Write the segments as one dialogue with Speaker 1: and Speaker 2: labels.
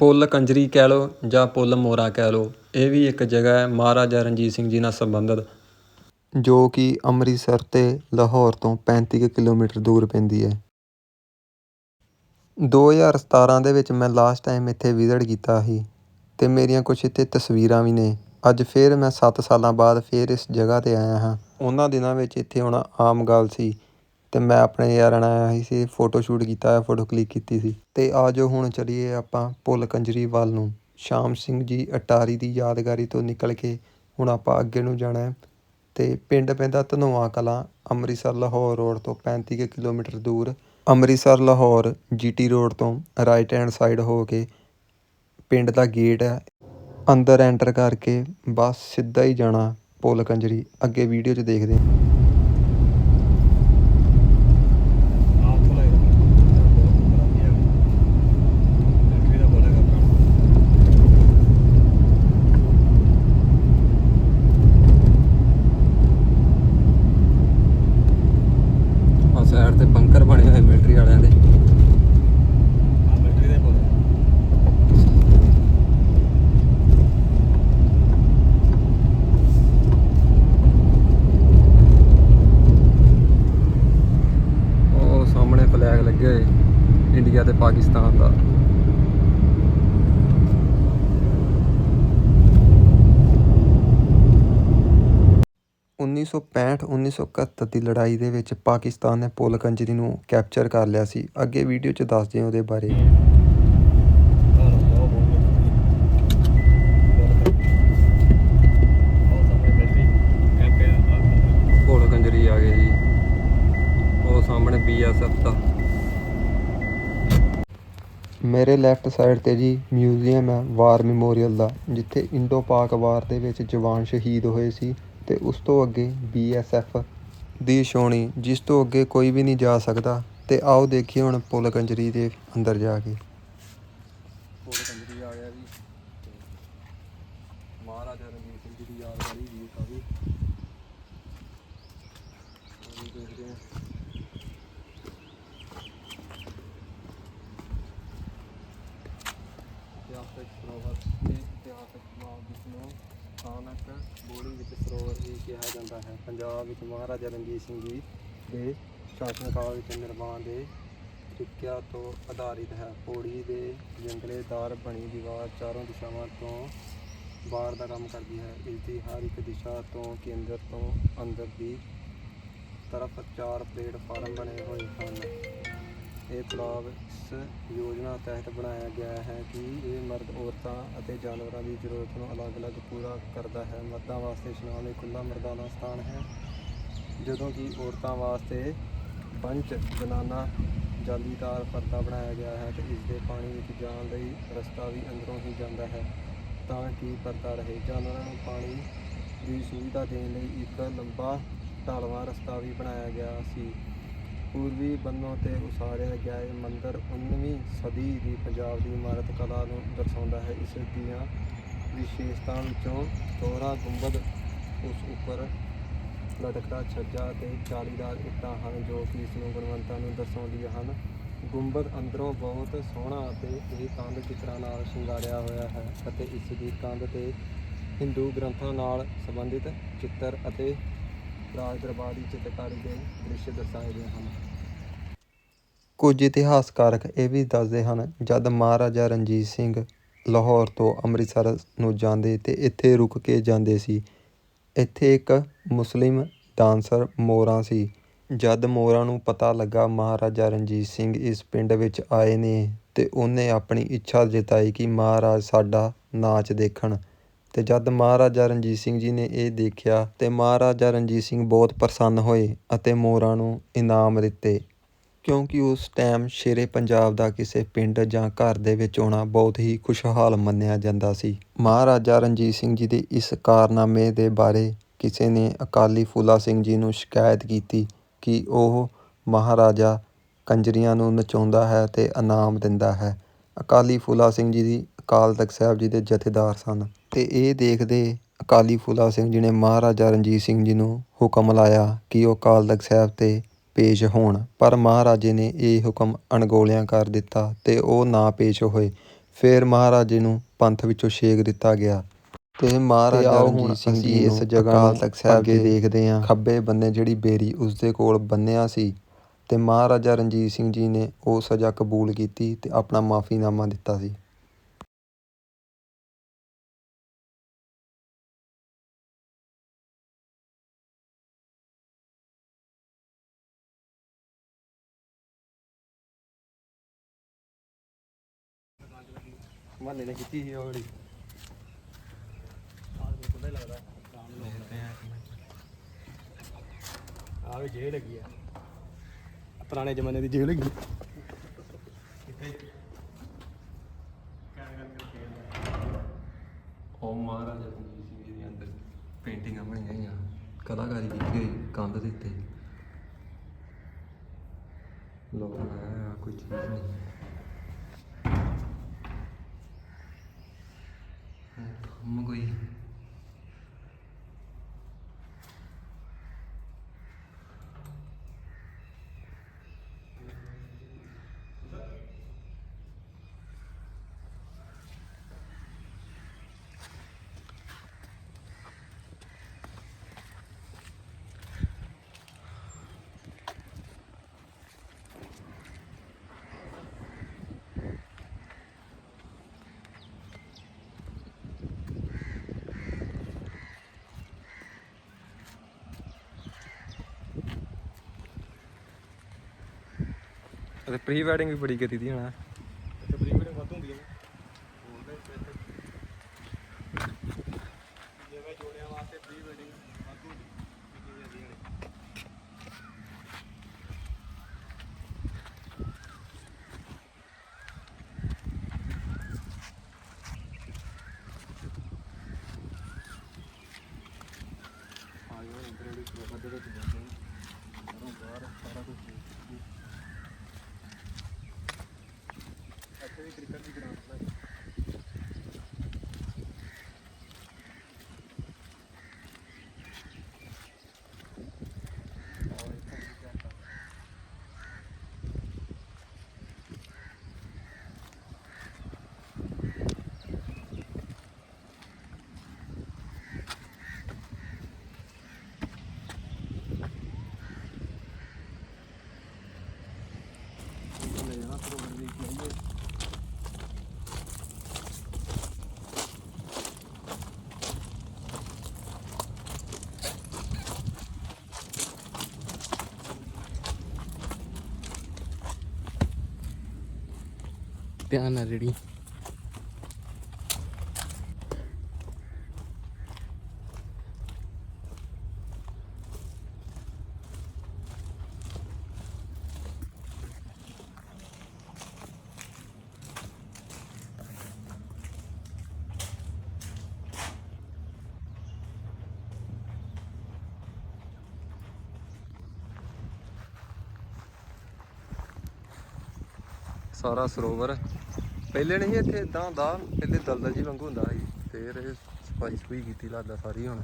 Speaker 1: ਪੁੱਲ ਕੰਜਰੀ ਕਹਿ ਲਓ ਜਾਂ ਪੁੱਲ ਮੋਰਾ ਕਹਿ ਲਓ, ਇਹ ਵੀ ਇੱਕ ਜਗ੍ਹਾ ਹੈ ਮਹਾਰਾਜਾ ਰਣਜੀਤ ਸਿੰਘ ਜੀ ਨਾਲ ਸੰਬੰਧਿਤ। ਜੋ ਕਿ ਅੰਮ੍ਰਿਤਸਰ ਤੇ ਲਾਹੌਰ ਤੋਂ 35 ਕੁ ਕਿਲੋਮੀਟਰ ਦੂਰ ਪੈਂਦੀ ਹੈ। 2017 ਦੇ ਵਿੱਚ ਮੈਂ ਲਾਸਟ ਟਾਈਮ ਇੱਥੇ ਵਿਜ਼ਿਟ ਕੀਤਾ ਸੀ ਤੇ ਮੇਰੀਆਂ ਕੁਝ ਇੱਥੇ ਤਸਵੀਰਾਂ ਵੀ ਨੇ। ਅੱਜ ਫਿਰ ਮੈਂ 7 ਸਾਲਾਂ ਬਾਅਦ ਫਿਰ ਇਸ ਜਗ੍ਹਾ ਤੇ ਆਇਆ ਹਾਂ। ਉਹਨਾਂ ਦਿਨਾਂ ਵਿੱਚ ਇੱਥੇ ਆਉਣਾ ਆਮ ਗੱਲ ਸੀ ਅਤੇ ਮੈਂ ਆਪਣੇ ਯਾਰਾਂ ਨਾਲ ਆਇਆ ਸੀ ਫੋਟੋ ਸ਼ੂਟ ਕੀਤਾ ਫੋਟੋ ਕਲਿੱਕ ਕੀਤੀ ਸੀ। ਅਤੇ ਆ ਜਾਓ, ਹੁਣ ਚਲੀਏ ਆਪਾਂ ਪੁੱਲ ਕੰਜਰੀ ਵੱਲ ਨੂੰ। ਸ਼ਾਮ ਸਿੰਘ ਜੀ ਅਟਾਰੀ ਦੀ ਯਾਦਗਾਰੀ ਤੋਂ ਨਿਕਲ ਕੇ ਹੁਣ ਆਪਾਂ ਅੱਗੇ ਨੂੰ ਜਾਣਾ ਹੈ। ਤੇ ਪਿੰਡ ਪੈਂਦਾ ਧਨੋਆ ਕਲਾਂ, ਅੰਮ੍ਰਿਤਸਰ, ਲਾਹੌਰ ਰੋਡ ਤੋਂ 35 ਕੁ ਕਿਲੋਮੀਟਰ ਦੂਰ। ਅੰਮ੍ਰਿਤਸਰ, ਲਾਹੌਰ, ਜੀਟੀ ਰੋਡ ਤੋਂ ਰਾਈਟ ਹੈਂਡ ਸਾਈਡ ਹੋ ਕੇ ਪਿੰਡ ਦਾ ਗੇਟ ਹੈ। ਅੰਦਰ ਐਂਟਰ ਕਰਕੇ ਬਸ ਸਿੱਧਾ ਹੀ ਜਾਣਾ ਪੁੱਲ ਕੰਜਰੀ। ਅੱਗੇ ਵੀਡੀਓ 'ਚ ਦੇਖਦੇ ਹਾਂ
Speaker 2: ਆਪ ਲਾਈ ਦਾ ਬਹੁਤ ਵਧੀਆ ਮਿਲਟਰੀ ਦਾ ਬੋਲੇਗਾ ਆਪਣਾ
Speaker 1: ਆ ਸਾਈਡ ਤੇ ਬੰਕਰ ਬਣੇ ਹੋਏ ਮਿਲਟਰੀ ਵਾਲਿਆਂ ਦੇ
Speaker 2: ਆ ਮਿਲਟਰੀ ਦਾ ਬੋਲੇਗਾ
Speaker 1: ਉਹ ਸਾਹਮਣੇ ਫਲੈਗ ਲੱਗੇ ਹੋਏ ਇੰਡੀਆ ਤੇ ਪਾਕਿਸਤਾਨ ਦਾ ਉੱਨੀ ਸੌ ਪੈਂਹਠ, ਉੱਨੀ ਸੌ ਇਕਹੱਤਰ ਦੀ ਲੜਾਈ ਦੇ ਵਿੱਚ ਪਾਕਿਸਤਾਨ ਨੇ ਪੋਲ ਕੰਜਰੀ ਨੂੰ ਕੈਪਚਰ ਕਰ ਲਿਆ ਸੀ। ਅੱਗੇ ਵੀਡੀਓ 'ਚ ਦੱਸਦੇ ਹਾਂ ਉਹਦੇ ਬਾਰੇ।
Speaker 2: ਘਰ ਆ
Speaker 1: ਕੰਜਰੀ ਆ ਗਏ ਜੀ। ਉਹ ਸਾਹਮਣੇ ਬੀਐਸਐਫ ਦਾ। ਮੇਰੇ ਲੈਫਟ ਸਾਈਡ ਤੇ ਜੀ ਮਿਊਜ਼ੀਅਮ ਹੈ ਵਾਰ ਮੈਮੋਰੀਅਲ ਦਾ, ਜਿੱਥੇ ਇੰਡੋ ਪਾਕ ਵਾਰ ਦੇ ਵਿੱਚ ਜਵਾਨ ਸ਼ਹੀਦ ਹੋਏ ਸੀ ਅਤੇ ਉਸ ਤੋਂ ਅੱਗੇ ਬੀ ਐੱਸ ਐੱਫ ਦੀ ਛਾਉਣੀ, ਜਿਸ ਤੋਂ ਅੱਗੇ ਕੋਈ ਵੀ ਨਹੀਂ ਜਾ ਸਕਦਾ ਅਤੇ ਆਓ ਦੇਖੀਏ ਹੁਣ ਪੁੱਲ ਕੰਜਰੀ ਦੇ ਅੰਦਰ ਜਾ ਕੇ ਪੁੱਲ ਕੰਜਰੀ ਆ ਗਿਆ ਜੀ ਮਹਾਰਾਜਾ ਰਣਜੀਤ ਸਿੰਘ ਜੀ ਦੀ ਯਾਦਗਾਰੀ ਵੀ ਕਾਫੀ ਉਹ ਦੇਖਦੇ ਹਾਂ ਇਤਿਹਾਸਕ ਸਰੋਵਰ ਤੇ ਇਤਿਹਾਸਕ ਨਾਮ ਜਿਸ ਨੂੰ ਸਥਾਨਕ ਬੋਲੀ ਵਿੱਚ ਸਰੋਵਰ ਵੀ ਕਿਹਾ ਜਾਂਦਾ ਹੈ, ਪੰਜਾਬ ਵਿੱਚ ਮਹਾਰਾਜਾ ਰਣਜੀਤ ਸਿੰਘ ਜੀ ਦੇ ਸ਼ਾਸਨ ਕਾਲ ਵਿੱਚ ਨਿਰਮਾਣ ਦੇ ਤਰੀਕਿਆਂ ਤੋਂ ਆਧਾਰਿਤ ਹੈ। ਪੌੜੀ ਦੇ ਜੰਗਲੇਦਾਰ ਬਣੀ ਦੀਵਾਰ ਚਾਰੋਂ ਦਿਸ਼ਾਵਾਂ ਤੋਂ ਬਾਹਰ ਦਾ ਕੰਮ ਕਰਦੀ ਹੈ। ਇਸ ਦੀ ਹਰ ਇੱਕ ਦਿਸ਼ਾ ਤੋਂ ਕੇਂਦਰ ਤੋਂ ਅੰਦਰ ਦੀ ਤਰਫ ਚਾਰ ਪਲੇਟਫਾਰਮ ਬਣੇ ਹੋਏ ਹਨ। ਇਹ ਤਲਾਬ ਇਸ ਯੋਜਨਾ ਤਹਿਤ ਬਣਾਇਆ ਗਿਆ ਹੈ ਕਿ ਇਹ ਮਰਦ ਔਰਤਾਂ ਅਤੇ ਜਾਨਵਰਾਂ ਦੀ ਜ਼ਰੂਰਤ ਨੂੰ ਅਲੱਗ-ਅਲੱਗ ਪੂਰਾ ਕਰਦਾ ਹੈ। ਮਰਦਾਂ ਵਾਸਤੇ ਇਸ਼ਨਾਨ ਇੱਕ ਖੁੱਲ੍ਹਾ ਮਰਦਾਨਾ ਸਥਾਨ ਹੈ, ਜਦੋਂ ਕਿ ਔਰਤਾਂ ਵਾਸਤੇ ਪੰਚ ਜਨਾਨਾ ਜਾਲੀਦਾਰ ਪਰਦਾ ਬਣਾਇਆ ਗਿਆ ਹੈ ਤੇ ਇਸ ਦੇ ਪਾਣੀ ਵਿੱਚ ਜਾਣ ਲਈ ਰਸਤਾ ਵੀ ਅੰਦਰੋਂ ਹੀ ਜਾਂਦਾ ਹੈ ਤਾਂ ਕਿ ਪਰਦਾ ਰਹੇ। ਜਾਨਵਰਾਂ ਨੂੰ ਪਾਣੀ ਦੀ ਸੁਵਿਧਾ ਦੇਣ ਲਈ ਇੱਕ ਲੰਬਾ ਢਾਲਵਾਂ ਰਸਤਾ ਵੀ ਬਣਾਇਆ ਗਿਆ ਸੀ। ਪੂਰਬੀ ਬੰਨੋਂ ਤੇ ਉਸਾਰਿਆ ਗਿਆ ਇਹ ਮੰਦਿਰ 19ਵੀਂ ਸਦੀ ਦੀ ਪੰਜਾਬ ਦੀ ਇਮਾਰਤ ਕਲਾ ਨੂੰ ਦਰਸਾਉਂਦਾ ਹੈ। ਇਸ ਦੀਆਂ ਵਿਸ਼ੇਸ਼ਤਾਵਾਂ ਵਿੱਚੋਂ ਦੋਹਰਾ ਗੁੰਬਦ ਉਸ ਉੱਪਰ ਲਟਕਦਾ, ਛੱਜਾ ਤੇ ਚਾਲੀਦਾਰ ਇੱਟਾਂ ਹਨ ਜੋ ਕਿ ਇਸ ਨੂੰ ਗੁਣਵੰਤਾ ਨੂੰ ਦਰਸਾਉਂਦੀਆਂ ਹਨ। ਗੁੰਬਦ ਅੰਦਰੋਂ ਬਹੁਤ ਸੋਹਣਾ ਅਤੇ ਇਹ ਕੰਧ ਚਿੱਤਰਾਂ ਨਾਲ ਸ਼ਿੰਗਾਰਿਆ ਹੋਇਆ ਹੈ ਅਤੇ ਇਸ ਦੀ ਕੰਧ ਤੇ ਹਿੰਦੂ ਗ੍ਰੰਥਾਂ ਨਾਲ ਸੰਬੰਧਿਤ ਚਿੱਤਰ ਅਤੇ ਰਾਜ ਦਰਬਾਰ ਦੀ ਚਿੱਤਰਕਾਰੀ ਦੇ ਦ੍ਰਿਸ਼ ਦਰਸਾਏ ਗਏ ਹਨ। ਕੁਝ ਇਤਿਹਾਸਕਾਰਕ ਇਹ ਵੀ ਦੱਸਦੇ ਹਨ, ਜਦ ਮਹਾਰਾਜਾ ਰਣਜੀਤ ਸਿੰਘ ਲਾਹੌਰ ਤੋਂ ਅੰਮ੍ਰਿਤਸਰ ਨੂੰ ਜਾਂਦੇ ਤੇ ਇੱਥੇ ਰੁਕ ਕੇ ਜਾਂਦੇ ਸੀ। ਇੱਥੇ ਇੱਕ ਮੁਸਲਿਮ ਡਾਂਸਰ ਮੋਰਾ ਸੀ। ਜਦ ਮੋਰਾ ਨੂੰ ਪਤਾ ਲੱਗਾ ਮਹਾਰਾਜਾ ਰਣਜੀਤ ਸਿੰਘ ਇਸ ਪਿੰਡ ਵਿੱਚ ਆਏ ਨੇ ਤੇ ਉਹਨੇ ਆਪਣੀ ਇੱਛਾ ਜਤਾਈ ਕਿ ਮਹਾਰਾਜ ਸਾਡਾ ਨਾਚ ਦੇਖਣ। ਤੇ ਜਦ ਮਹਾਰਾਜਾ ਰਣਜੀਤ ਸਿੰਘ ਜੀ ਨੇ ਇਹ ਦੇਖਿਆ ਤੇ ਮਹਾਰਾਜਾ ਰਣਜੀਤ ਸਿੰਘ ਬਹੁਤ ਪ੍ਰਸੰਨ ਹੋਏ ਅਤੇ ਮੋਰਾਂ ਨੂੰ ਇਨਾਮ ਦਿੱਤੇ। ਕਿਉਂਕਿ ਉਸ ਟਾਈਮ ਸ਼ੇਰੇ ਪੰਜਾਬ ਦਾ ਕਿਸੇ ਪਿੰਡ ਜਾਂ ਘਰ ਦੇ ਵਿੱਚ ਆਉਣਾ ਬਹੁਤ ਹੀ ਖੁਸ਼ਹਾਲ ਮੰਨਿਆ ਜਾਂਦਾ ਸੀ। ਮਹਾਰਾਜਾ ਰਣਜੀਤ ਸਿੰਘ ਜੀ ਦੇ ਇਸ ਕਾਰਨਾਮੇ ਦੇ ਬਾਰੇ ਕਿਸੇ ਨੇ ਅਕਾਲੀ ਫੂਲਾ ਸਿੰਘ ਜੀ ਨੂੰ ਸ਼ਿਕਾਇਤ ਕੀਤੀ ਕਿ ਉਹ ਮਹਾਰਾਜਾ ਕੰਜਰੀਆਂ ਨੂੰ ਨਚਾਉਂਦਾ ਹੈ ਤੇ ਇਨਾਮ ਦਿੰਦਾ ਹੈ। ਅਕਾਲੀ ਫੂਲਾ ਸਿੰਘ ਜੀ ਦੀ ਅਕਾਲ ਤਖਤ ਸਾਹਿਬ ਜੀ ਦੇ ਜਥੇਦਾਰ ਸਨ ਤੇ ਇਹ ਦੇਖਦੇ ਅਕਾਲੀ ਫੂਲਾ ਸਿੰਘ ਜੀ ਨੇ ਮਹਾਰਾਜਾ ਰਣਜੀਤ ਸਿੰਘ ਜੀ ਨੂੰ ਹੁਕਮ ਲਾਇਆ ਕਿ ਉਹ ਅਕਾਲ ਤਖਤ ਸਾਹਿਬ ਤੇ ਪੇਸ਼ ਹੋਣ ਪਰ ਮਹਾਰਾਜੇ ਨੇ ਇਹ ਹੁਕਮ ਅਣਗੌਲਿਆਂ ਕਰ ਦਿੱਤਾ ਤੇ ਉਹ ਨਾ ਪੇਸ਼ ਹੋਏ। ਫਿਰ ਮਹਾਰਾਜੇ ਨੂੰ ਪੰਥ ਵਿੱਚੋਂ ਛੇਕ ਦਿੱਤਾ ਗਿਆ ਤੇ ਮਹਾਰਾਜਾ ਰਣਜੀਤ ਸਿੰਘ ਜੀ ਇਸ ਜਗ੍ਹਾ ਤਖਤ ਸਾਹਿਬ ਅੱਗੇ ਦੇਖਦੇ ਹਾਂ। ਖੱਬੇ ਬੰਨੇ ਜਿਹੜੀ ਬੇਰੀ ਉਸਦੇ ਕੋਲ ਬੰਨਿਆ ਸੀ ਤੇ ਮਹਾਰਾਜਾ ਰਣਜੀਤ ਸਿੰਘ ਜੀ ਨੇ ਉਹ ਸਜ਼ਾ ਕਬੂਲ ਕੀਤੀ ਤੇ ਆਪਣਾ ਮਾਫੀਨਾਮਾ ਦਿੱਤਾ ਸੀ।
Speaker 3: ਮਹੱਲੇ ਨੇ ਕੀਤੀ ਸੀ ਉਹ ਜਿਹੜੀ।
Speaker 2: ਆ ਵੀ ਜੇਲ੍ਹ ਲੱਗੀ ਆ। ਪੁਰਾਣੇ ਜ਼ਮਾਨੇ ਦੀ ਜੇਲ੍ਹ ਲੱਗੀ
Speaker 1: ਉਹ ਮਹਾਰਾਜਾ ਰਣਜੀਤ ਸਿੰਘ ਦੇ ਅੰਦਰ ਪੇਂਟਿੰਗਾਂ ਬਣੀਆਂ ਹੋਈਆਂ। ਕਲਾਕਾਰੀ ਕੀਤੀ ਗਈ ਕੰਧ ਦੇ ਉੱਤੇ। ਲੋਕ ਆ ਕੋਈ ਚੀਜ਼ ਨਹੀਂ। ਹਮ ਕੋਈ ਅਤੇ ਪ੍ਰੀ ਵੈਡਿੰਗ ਵੀ ਬੜੀ ਕੀਤੀ ਦੀ ਹਣਾ
Speaker 2: ਤੇ ਬਰੀ ਬਰੀ ਵੱਧ ਹੁੰਦੀਆਂ ਨੇ ਜਿਵੇਂ ਜੋੜਿਆਂ ਵਾਸਤੇ ਪ੍ਰੀ ਵੈਡਿੰਗ ਵੱਧ ਹੁੰਦੀ ਕੀਤੀ ਜਾਂਦੀਆਂ ਨੇ
Speaker 3: ਆ ਗਿਆ ਇੰਦਰ ਜਿਹੜੀ ਸਰੋਵਰ ਦੇ ਵਿੱਚ ਬੈਠੇ ਨੇ ਘਰੋਂ ਬਾਹਰ ਸਾਰਾ ਕੁਝ ਇੱਥੇ
Speaker 2: ਧਿਆਨ ਨਾਲ ਜਿਹੜੀ
Speaker 1: ਸਾਰਾ ਸਰੋਵਰ। ਪਹਿਲੇ ਨਹੀਂ ਇੱਥੇ ਇਦਾਂ ਹੁੰਦਾ ਪਹਿਲੇ ਦਲਦਲ ਜੀ ਵਾਂਗੂ ਹੁੰਦਾ ਸੀ ਫੇਰ ਇਹ ਸਫ਼ਾਈ ਸੁਈ ਕੀਤੀ ਲੱਗਦਾ ਸਾਰੀ ਹੁਣ।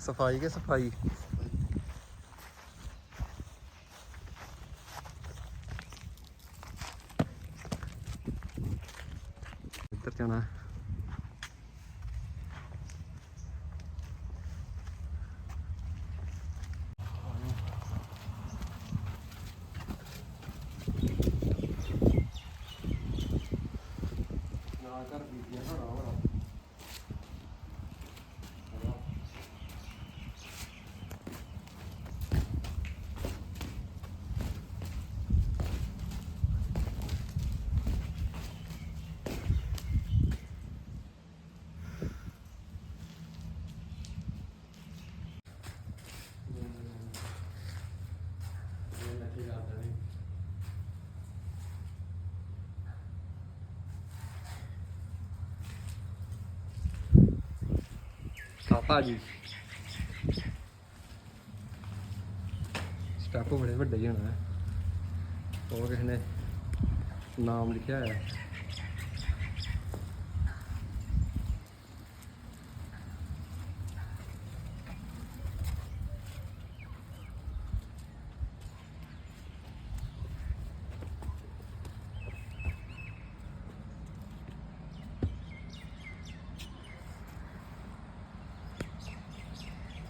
Speaker 1: ਸਫ਼ਾਈ ਕੇ ਸਫ਼ਾਈ ਇੱਧਰ ਜਾਣਾ
Speaker 3: ਨਾ ਕਰ ਬੀਬੀਆਂ ਹੋਣਾ ਹੋਣਾ
Speaker 1: ਕਾਪਾ ਜੀ। ਸਟੈਪ ਬੜੇ ਵੱਡੇ ਹੀ ਹੋਣਾ ਹੈ ਉਹ ਕਿਸੇ ਨੇ ਨਾਮ ਲਿਖਿਆ ਹੋਇਆ।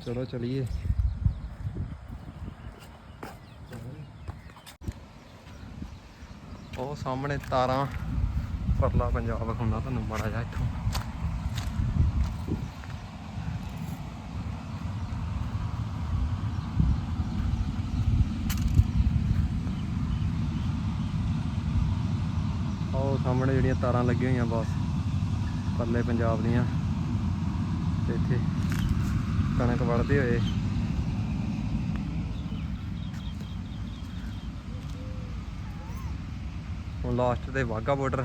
Speaker 1: ਚਲੋ ਚਲੀਏ। ਉਹ ਸਾਹਮਣੇ ਤਾਰਾਂ ਪਰਲਾ ਪੰਜਾਬ ਹੁੰਦਾ ਤੁਹਾਨੂੰ ਮਾੜਾ ਜਿਹਾ ਇੱਥੋਂ। ਉਹ ਸਾਹਮਣੇ ਜਿਹੜੀਆਂ ਤਾਰਾਂ ਲੱਗੀਆਂ ਹੋਈਆਂ ਬਸ, ਪਰਲੇ ਪੰਜਾਬ ਦੀਆਂ। ਤੇ ਇੱਥੇ ਕਣਕ ਵੜਦੇ ਹੋਏ। ਹੁਣ ਲਾਸਟ ਤੇ ਵਾਗਾ ਬਾਰਡਰ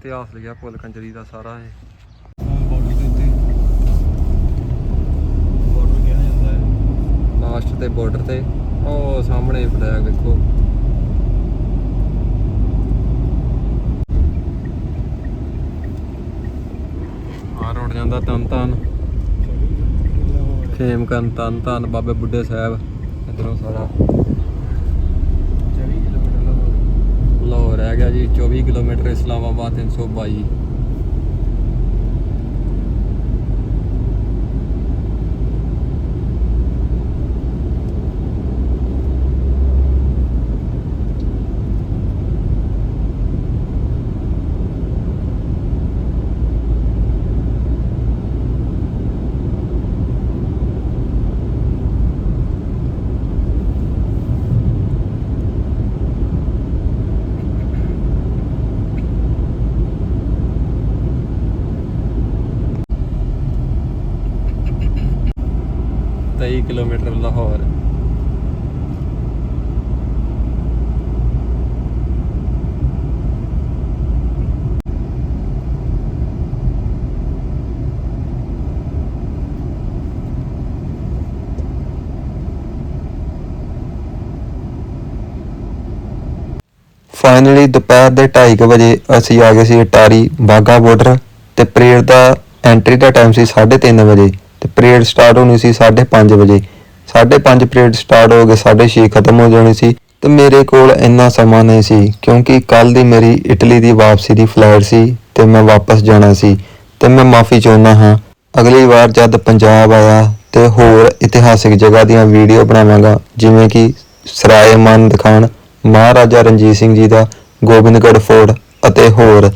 Speaker 1: ਇਤਿਹਾਸ ਲਿਖਿਆ ਪੁੱਲ ਕੰਜਰੀ ਦਾ ਸਾਰਾ ਇਹ।
Speaker 2: ਬਾਡੀ ਦੇ ਉੱਤੇ ਬਾਰਡਰ ਕਿਹਾ ਜਾਂਦਾ ਹੈ
Speaker 1: ਲਾਸਟ ਤੇ ਬਾਰਡਰ ਤੇ, ਉਹ ਸਾਹਮਣੇ ਫਲੈਗ ਵੇਖੋ ਆ ਰੋਡ ਜਾਂਦਾ ਤਨ ਤਨ ਖੇਮ ਕਰਨ ਤਨ ਤਨ ਬਾਬੇ ਬੁੱਢੇ ਸਾਹਿਬ, ਇਧਰੋਂ ਸਾਰਾ
Speaker 2: 24 ਕਿਲੋਮੀਟਰ ਲਾਹੌਰ
Speaker 1: ਲਾਹੌਰ ਰਹਿ ਗਿਆ ਜੀ 24 kilometre Islamabad 322 23 kilometre Lahore.
Speaker 4: Finally ਦੁਪਹਿਰ ਦੇ 2:30 ਵਜੇ ਅਸੀਂ ਆ ਗਏ ਸੀ ਅਟਾਰੀ ਬਾਗਾ ਬਾਰਡਰ ਤੇ ਪਰੇਡ ਦਾ ਐਂਟਰੀ ਦਾ ਟਾਈਮ ਸੀ 3:30 ਵਜੇ। ਤੇ ਪਰੇਡ ਸਟਾਰਟ ਹੋਣੀ ਸੀ 5:30 ਵਜੇ। 5:30 ਪਰੇਡ ਸਟਾਰਟ ਹੋ ਕੇ 6:30 ਖਤਮ ਹੋ ਜਾਣੀ ਸੀ ਤੇ ਮੇਰੇ ਕੋਲ ਇੰਨਾ ਸਮਾਂ ਨਹੀਂ ਸੀ ਕਿਉਂਕਿ ਕੱਲ ਦੀ ਮੇਰੀ ਇਟਲੀ ਦੀ ਵਾਪਸੀ ਦੀ ਫਲਾਈਟ ਸੀ ਤੇ ਮੈਂ ਵਾਪਸ ਜਾਣਾ ਸੀ ਤੇ ਮੈਂ ਮਾਫੀ ਚਾਹੁੰਦਾ ਹਾਂ। ਅਗਲੀ ਵਾਰ ਜਦ ਪੰਜਾਬ ਆਇਆ ਤੇ ਹੋਰ ਇਤਿਹਾਸਿਕ ਜਗ੍ਹਾ ਦੀਆਂ ਵੀਡੀਓ ਬਣਾਵਾਂਗਾ, ਜਿਵੇਂ ਕਿ ਸਰਾਏ ਮੰਦ ਖਾਨ, ਮਹਾਰਾਜਾ ਰਣਜੀਤ ਸਿੰਘ ਜੀ ਦਾ, ਗੋਬਿੰਦਗੜ੍ਹ ਫੋਰਟ ਅਤੇ ਹੋਰ।